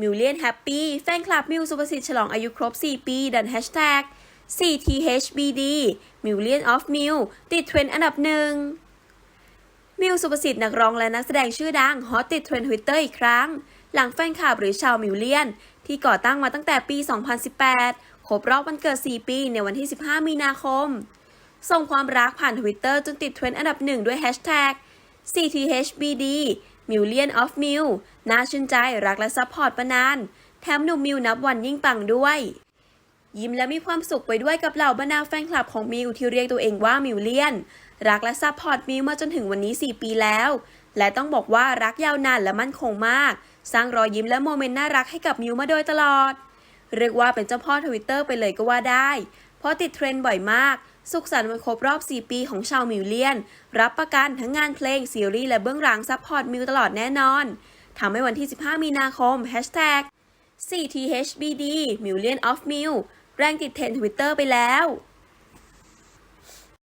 มิวเลียนแฮปปี้แฟนคลับมิวสุภสิทธิ์ฉลองอายุครบ 4 ปี ดันแฮชแท็ก 4THBD มิวเลียนออฟมิวติดเทรนด์อันดับหนึ่งมิวสุประสิทธิ์นักร้องและนักแสดงชื่อดัง ฮอตติดเทรนด์ทวิตเตอร์อีกครั้ง หลังแฟนคลับหรือชาวมิวเลียน ที่ก่อตั้งมาตั้งแต่ปี 2018 ครบรอบวันเกิด 4 ปีในวันที่ 15 มีนาคม ส่งความรักผ่านทวิตเตอร์จนติดเทรนด์อันดับหนึ่งด้วยแฮชแท็ก 4THBD Million of Mill น่าชื่นใจรักและซัพพอร์ตมานาน แถมหนุ่มมิวนับวันยิ่งปังด้วย ยิ้มและมีความสุขไปด้วยกับเหล่าบรรดาแฟนคลับของมิวที่เรียกตัวเองว่ามิวเลียน รักและซัพพอร์ตมิวมาจนถึงวันนี้ 4 ปีแล้ว และต้องบอกว่ารักยาวนานและมั่นคงมาก สร้างรอยยิ้มและโมเมนต์น่ารักให้กับมิวมาโดยตลอด เรียกว่าเป็นเจ้าพ่อทวิตเตอร์ไปเลยก็ว่าได้ เพราะติดเทรนด์บ่อยมาก สุขสันต์วันครบรอบ 4 ปีของชาวมิวเลียน รับประกันทั้งงานเพลง ซีรีส์และเบื้องหลังซัพพอร์ตมิวตลอดแน่นอนทำให้วันที่ 15 มีนาคม 4THBD Million of Mil แรงติดเทรนด์ทวิตเตอร์ไปแล้ว